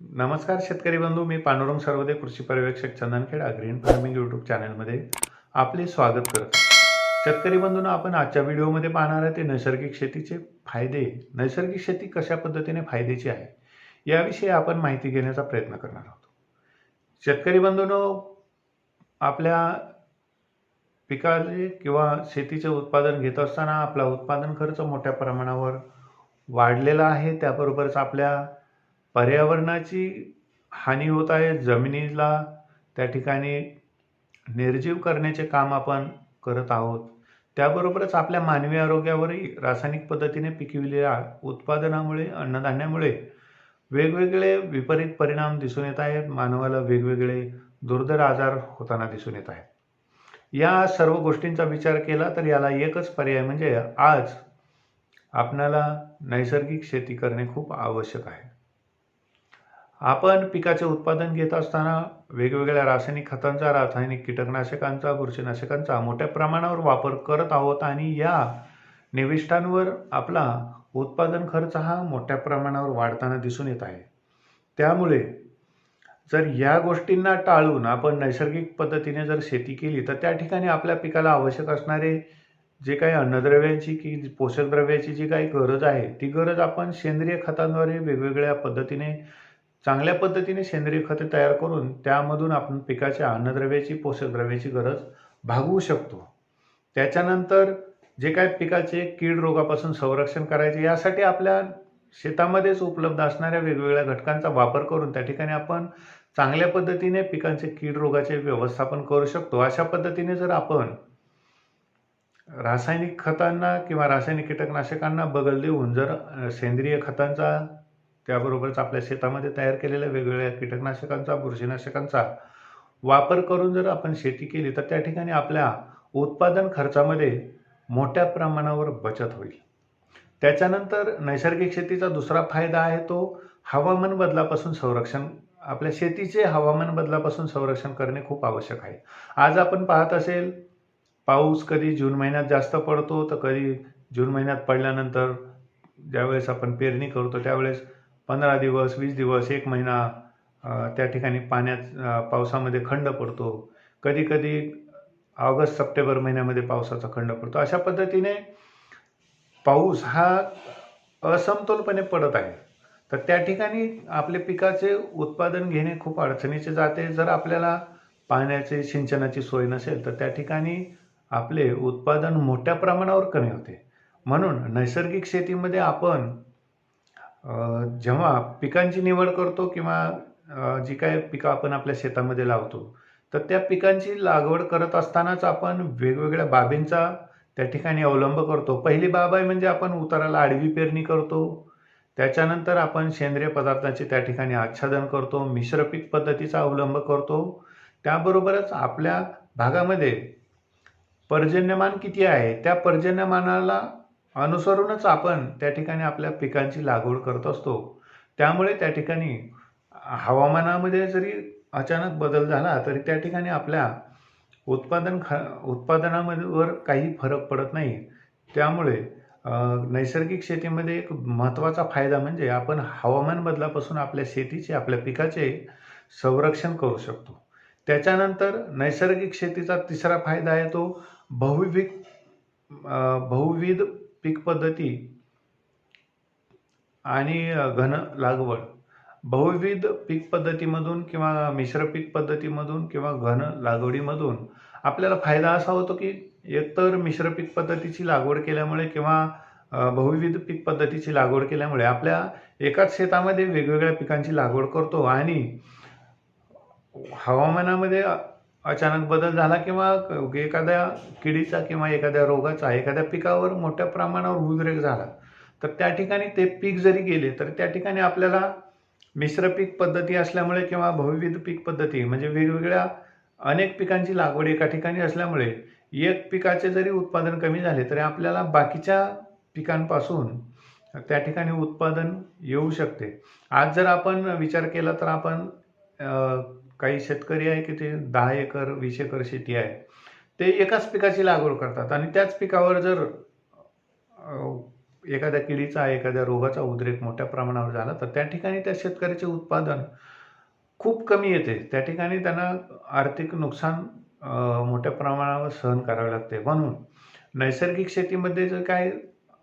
नमस्कार शेतकरी बंधू मी पांडुरंग सर्वदे कृषी पर्यवेक्षक चंदनखेडा ग्रीन फार्मिंग यूट्यूब चॅनलमध्ये आपले स्वागत करतो शेतकरी बंधूंना आपण आजच्या व्हिडिओमध्ये पाहणार आहे ते नैसर्गिक शेतीचे फायदे. नैसर्गिक शेती कशा पद्धतीने फायद्याची आहे याविषयी आपण माहिती घेण्याचा प्रयत्न करणार आहोत. शेतकरी बंधूंनो आपल्या पिकाचे किंवा शेतीचे उत्पादन घेत असताना आपला उत्पादन खर्च मोठ्या प्रमाणावर वाढलेला आहे. त्याबरोबरच आपल्या पर्यावरणाची हानी होत आहे जमिनीला त्या ठिकाणी निर्जीव करण्याचे काम आपण करत आहोत. त्याबरोबरच आपल्या मानवी आरोग्यावरही रासायनिक पद्धतीने पिकविलेल्या उत्पादनामुळे अन्नधान्यामुळे वेगवेगळे विपरीत परिणाम दिसून येत आहेत. मानवाला वेगवेगळे दुर्धर आजार होताना दिसून येत आहेत. या सर्व गोष्टींचा विचार केला तर याला एकच पर्याय म्हणजे आज आपणाला नैसर्गिक शेती करणे खूप आवश्यक आहे. आपण पिकाचे उत्पादन घेत असताना वेगवेगळ्या रासायनिक खतांचा रासायनिक कीटकनाशकांचा बुरशीनाशकांचा मोठ्या प्रमाणावर वापर करत आहोत आणि या निविष्ठांवर आपला उत्पादन खर्च हा मोठ्या प्रमाणावर वाढताना दिसून येत आहे. त्यामुळे जर या गोष्टींना टाळून आपण नैसर्गिक पद्धतीने जर शेती केली तर त्या ठिकाणी आपल्या पिकाला आवश्यक असणारे जे काही अन्नद्रव्याची की पोषक द्रव्याची जी काही गरज आहे ती गरज आपण सेंद्रिय खतांद्वारे वेगवेगळ्या पद्धतीने चांगल्या पद्धतीने सेंद्रिय खते तयार करून त्यामधून आपण पिकाच्या अन्नद्रव्याची पोषक द्रव्याची गरज भागवू शकतो. त्याच्यानंतर जे काय पिकाचे कीड रोगापासून संरक्षण करायचे यासाठी आपल्या शेतामध्येच उपलब्ध असणाऱ्या वेगवेगळ्या घटकांचा वापर करून त्या ठिकाणी आपण चांगल्या पद्धतीने पिकांचे कीड रोगाचे व्यवस्थापन करू शकतो. अशा पद्धतीने जर आपण रासायनिक खतांना किंवा रासायनिक कीटकनाशकांना बगल देऊन जर सेंद्रिय खतांचा त्याबरोबरच आपल्या शेतामध्ये तयार केलेल्या वेगवेगळ्या कीटकनाशकांचा बुरशीनाशकांचा वापर करून जर आपण शेती केली तर त्या ठिकाणी आपल्या उत्पादन खर्चामध्ये मोठ्या प्रमाणावर बचत होईल. त्याच्यानंतर नैसर्गिक शेतीचा दुसरा फायदा आहे तो हवामान बदलापासून संरक्षण. आपल्या शेतीचे हवामान बदलापासून संरक्षण करणे खूप आवश्यक आहे. आज आपण पाहत असेल पाऊस कधी जून महिन्यात जास्त पडतो तर कधी जून महिन्यात पडल्यानंतर ज्यावेळेस आपण पेरणी करतो त्यावेळेस पंधरा दिवस वीस दिवस एक महिना त्या ठिकाणी पाण्यात पावसामध्ये खंड पडतो. कधीकधी ऑगस्ट सप्टेंबर महिन्यामध्ये पावसाचा खंड पडतो. अशा पद्धतीने पाऊस हा असमतोलपणे पडत आहे. तर त्या ठिकाणी आपले पिकाचे उत्पादन घेणे खूप अडचणीचे जाते. जर आपल्याला पाण्याचे सिंचनाची सोय नसेल तर त्या ठिकाणी आपले उत्पादन मोठ्या प्रमाणावर कमी होते. म्हणून नैसर्गिक शेतीमध्ये आपण जेव्हा पिकांची निवड करतो किंवा जी काय पिकं आपण आपल्या शेतामध्ये लावतो तर त्या पिकांची लागवड करत असतानाच आपण वेगवेगळ्या बाबींचा त्या ठिकाणी अवलंब करतो. पहिली बाब आहे म्हणजे आपण उताराला आडवी पेरणी करतो. त्याच्यानंतर आपण सेंद्रिय पदार्थाचे त्या ठिकाणी आच्छादन करतो मिश्र पीक पद्धतीचा अवलंब करतो. त्याबरोबरच आपल्या भागामध्ये पर्जन्यमान किती आहे त्या पर्जन्यमानाला अनुसरूनच आपण त्या ठिकाणी आपल्या पिकांची लागवड करत असतो. त्यामुळे त्या ठिकाणी हवामानामध्ये जरी अचानक बदल झाला तरी त्या ठिकाणी आपल्या उत्पादन ख उत्पादनावर काही फरक पडत नाही. त्यामुळे नैसर्गिक शेतीमध्ये एक महत्त्वाचा फायदा म्हणजे आपण हवामान बदलापासून आपल्या शेतीचे आपल्या पिकाचे संरक्षण करू शकतो. त्याच्यानंतर नैसर्गिक शेतीचा तिसरा फायदा आहे तो बहुविध बहुविध पीक पद्धती आणि घन लागवड. बहुविध पीक पद्धतीमधून किंवा मिश्र पीक पद्धतीमधून किंवा घन लागवडीमधून आपल्याला फायदा असा होतो की एकतर मिश्र पीक पद्धतीची लागवड केल्यामुळे किंवा बहुविध पीक पद्धतीची लागवड केल्यामुळे आपल्या एकाच शेतामध्ये वेगवेगळ्या पिकांची लागवड करतो आणि हवामानामध्ये अचानक बदल झाला किंवा एखाद्या किडीचा किंवा एखाद्या रोगाचा एखाद्या पिकावर मोठ्या प्रमाणावर उद्रेक झाला तर त्या ठिकाणी ते पीक जरी गेले तर त्या ठिकाणी आपल्याला मिश्र पीक पद्धती असल्यामुळे किंवा बहुविध पीक पद्धती म्हणजे वेगवेगळ्या अनेक पिकांची लागवड एका ठिकाणी असल्यामुळे एक पिकाचे जरी उत्पादन कमी झाले तरी आपल्याला बाकीच्या पिकांपासून त्या ठिकाणी उत्पादन येऊ शकते. आज जर आपण विचार केला तर आपण काही शेतकरी आहे की ते दहा एकर वीस एकर शेती आहे ते एकाच पिकाची लागवड करतात. आणि त्याच पिकावर जर एखाद्या किडीचा एखाद्या रोगाचा उद्रेक मोठ्या प्रमाणावर झाला तर त्या ठिकाणी त्या शेतकऱ्याचे उत्पादन खूप कमी येते. त्या ठिकाणी त्यांना आर्थिक नुकसान मोठ्या प्रमाणावर सहन करावे लागते. म्हणून नैसर्गिक शेतीमध्ये जर काय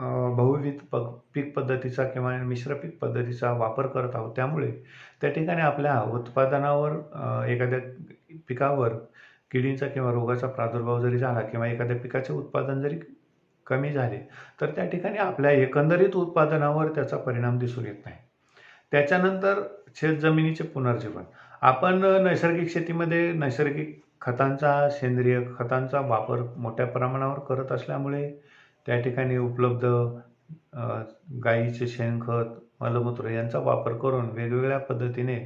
बहुविध प पीक पद्धतीचा किंवा मिश्र पीक पद्धतीचा वापर करत आहोत. त्यामुळे त्या ठिकाणी आपल्या उत्पादनावर एखाद्या पिकावर किडींचा किंवा रोगाचा प्रादुर्भाव जरी झाला किंवा एखाद्या पिकाचे उत्पादन जरी कमी झाले तर त्या ठिकाणी आपल्या एकंदरीत उत्पादनावर त्याचा परिणाम दिसून येत नाही. त्याच्यानंतर शेतजमिनीचे पुनर्जीवन. आपण नैसर्गिक शेतीमध्ये नैसर्गिक खतांचा सेंद्रिय खतांचा वापर मोठ्या प्रमाणावर करत असल्यामुळे त्या ठिकाणी उपलब्ध गाईचे शेणखत मलमूत्र यांचा वापर करून वेगवेगळ्या पद्धतीने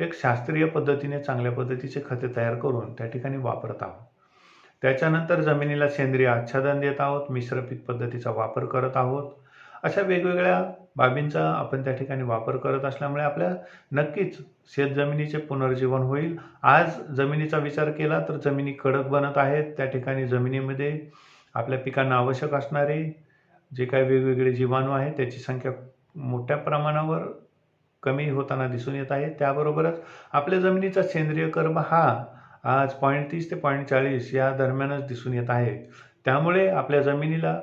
एक शास्त्रीय पद्धतीने चांगल्या पद्धतीचे खते तयार करून त्या ठिकाणी वापरत आहोत. त्याच्यानंतर जमिनीला सेंद्रिय आच्छादन देत आहोत मिश्र पीक पद्धतीचा वापर करत आहोत. अशा वेगवेगळ्या बाबींचा आपण त्या ठिकाणी वापर करत असल्यामुळे आपल्या नक्कीच शेतजमिनीचे पुनर्जीवन होईल. आज जमिनीचा विचार केला तर जमिनी कडक बनत आहेत. त्या ठिकाणी जमिनीमध्ये आपल्या पिकांना आवश्यक असणारे जे काही वेगवेगळे जीवाणू आहेत त्याची संख्या मोठ्या प्रमाणावर कमी होताना दिसून येत आहे. त्याबरोबरच आपल्या जमिनीचा सेंद्रिय कर्ब हा आज पॉईंट तीस ते पॉईंट चाळीस या दरम्यानच दिसून येत आहे. त्यामुळे आपल्या जमिनीला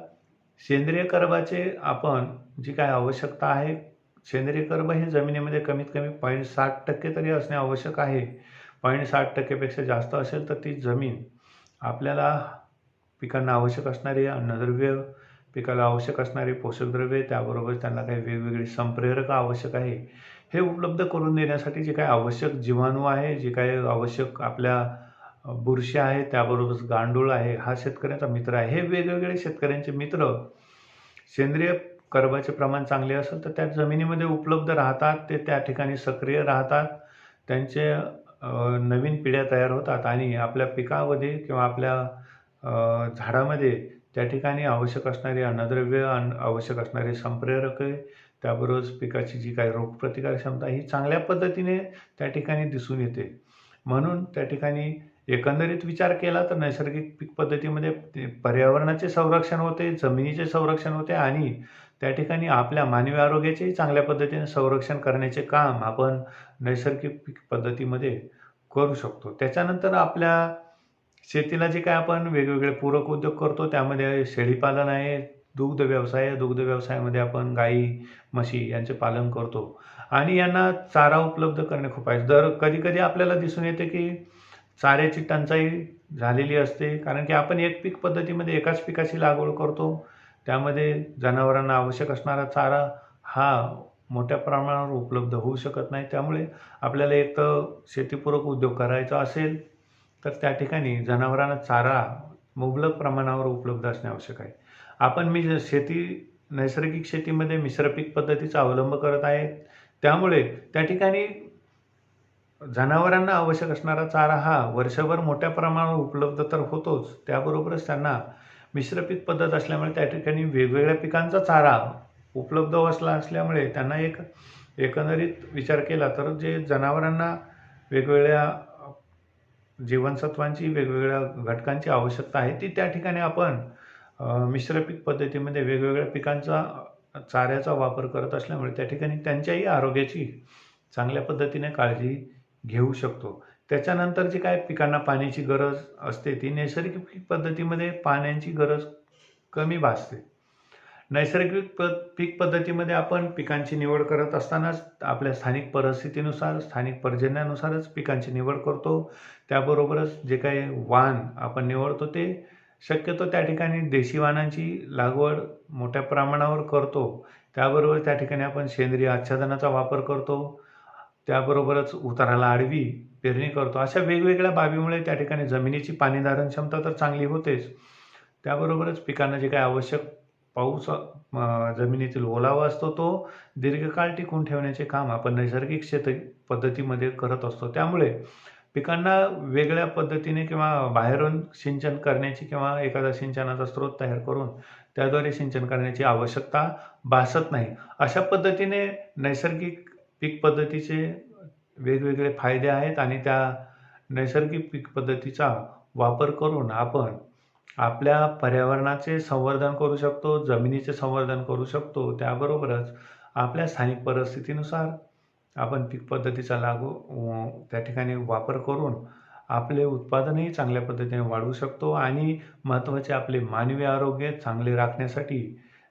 सेंद्रिय कर्बाचे आपण जी काय आवश्यकता आहे सेंद्रिय कर्ब हे जमिनीमध्ये कमीत कमी पॉईंट साठ टक्के तरी असणे आवश्यक आहे. पॉईंट साठ टक्केपेक्षा जास्त असेल तर ती जमीन आपल्याला पिकांना आवश्यक असणारे अन्नद्रव्य पिकाला आवश्यक असणारे पोषक द्रव्ये त्याबरोबर त्यांना काही वेगवेगळी संप्रेरक आवश्यक आहे. हे उपलब्ध करून देण्यासाठी जे काही आवश्यक जीवाणू आहे जे काही आवश्यक आपल्या बुरशी आहे त्याबरोबरच गांडूळ आहे हा शेतकऱ्याचा मित्र आहे. हे वेगवेगळे शेतकऱ्यांचे मित्र सेंद्रिय कर्बाचे प्रमाण चांगले असेल तर त्या जमिनीमध्ये उपलब्ध राहतात ते त्या ठिकाणी सक्रिय राहतात त्यांचे नवीन पिढ्या तयार होतात आणि आपल्या पिकामध्ये किंवा आपल्या झाडामध्ये त्या ठिकाणी आवश्यक असणारी अन्नद्रव्य अन्न आवश्यक असणारे संप्रेरके त्याबरोबर पिकाची जी काही रोगप्रतिकार क्षमता ही चांगल्या पद्धतीने त्या ठिकाणी दिसून येते. म्हणून त्या ठिकाणी एकंदरीत विचार केला तर नैसर्गिक पीक पद्धतीमध्ये ते पर्यावरणाचे संरक्षण होते जमिनीचे संरक्षण होते आणि त्या ठिकाणी आपल्या मानवी आरोग्याचेही चांगल्या पद्धतीने संरक्षण करण्याचे काम आपण नैसर्गिक पीक पद्धतीमध्ये करू शकतो. त्याच्यानंतर आपल्या शेतीला जे काय आपण वेगवेगळे पूरक उद्योग करतो त्यामध्ये शेळीपालन आहे दुग्ध व्यवसाय आहे. दुग्ध व्यवसायामध्ये आपण गाई म्हशी यांचे पालन करतो. आणि यांना चारा उपलब्ध करणे खूप आहे. दर कधी कधी आपल्याला दिसून येते की चाऱ्याची टंचाई झालेली असते कारण की आपण एक पीक पद्धतीमध्ये एकाच पिकाची लागवड करतो. त्यामध्ये जनावरांना आवश्यक असणारा चारा हा मोठ्या प्रमाणावर उपलब्ध होऊ शकत नाही. त्यामुळे आपल्याला एक तर शेतीपूरक उद्योग करायचा असेल तर त्या ठिकाणी जनावरांना चारा मुबलक प्रमाणावर उपलब्ध असणे आवश्यक आहे. आपण मी शेती नैसर्गिक शेतीमध्ये मिश्रपीक पद्धतीचा अवलंब करत आहे त्यामुळे त्या ठिकाणी जनावरांना आवश्यक असणारा चारा हा वर्षभर मोठ्या प्रमाणावर उपलब्ध तर होतोच त्याबरोबरच त्यांना मिश्रपीक पद्धत असल्यामुळे त्या ठिकाणी वेगवेगळ्या पिकांचा चारा उपलब्ध असला असल्यामुळे त्यांना एक एकंदरीत विचार केला तर जे जनावरांना वेगवेगळ्या जीवनसत्वांची वेगवेगळ्या घटकांची आवश्यकता आहे ती त्या ठिकाणी आपण मिश्र पीक पद्धतीमध्ये वेगवेगळ्या पिकांचा चाऱ्याचा वापर करत असल्यामुळे त्या ठिकाणी त्यांच्याही आरोग्याची चांगल्या पद्धतीने काळजी घेऊ शकतो. त्याच्यानंतर जी काय पिकांना पाण्याची गरज असते ती नैसर्गिक पद्धतीमध्ये पाण्याची गरज कमी भासते. नैसर्गिक प पीक पद्धतीमध्ये आपण पिकांची निवड करत असतानाच आपल्या स्थानिक परिस्थितीनुसार स्थानिक पर्जन्यानुसारच पिकांची निवड करतो. त्याबरोबरच जे काही वाण आपण निवडतो ते शक्यतो त्या ठिकाणी देशी वाणांची लागवड मोठ्या प्रमाणावर करतो. त्याबरोबर त्या ठिकाणी आपण सेंद्रिय आच्छादनाचा वापर करतो. त्याबरोबरच उताराला आडवी पेरणी करतो. अशा वेगवेगळ्या बाबीमुळे त्या ठिकाणी जमिनीची पाणी धारण क्षमता तर चांगली होतेच. त्याबरोबरच पिकांना जे काही आवश्यक पाऊस जमिनीतील ओलावा असतो तो दीर्घकाळ टिकून ठेवण्याचे काम आपण नैसर्गिक शेत पद्धतीमध्ये करत असतो. त्यामुळे पिकांना वेगळ्या पद्धतीने किंवा बाहेरून सिंचन करण्याची किंवा एखादा सिंचनाचा स्रोत तयार करून त्याद्वारे सिंचन करण्याची आवश्यकता भासत नाही. अशा पद्धतीने नैसर्गिक पीक पद्धतीचे वेगवेगळे फायदे आहेत आणि त्या नैसर्गिक पीक पद्धतीचा वापर करून आपण आपल्या पर्यावरणाचे संवर्धन करू शकतो जमिनीचे संवर्धन करू शकतो. त्याबरोबरच आपल्या स्थानिक परिस्थितीनुसार आपण पीक पद्धतीचा लागू त्या ठिकाणी वापर करून आपले उत्पादनही चांगल्या पद्धतीने वाढवू शकतो आणि महत्त्वाचे आपले मानवी आरोग्य चांगले राखण्यासाठी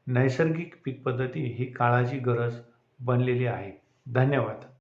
नैसर्गिक पीक पद्धती ही काळाची गरज बनलेली आहे. धन्यवाद.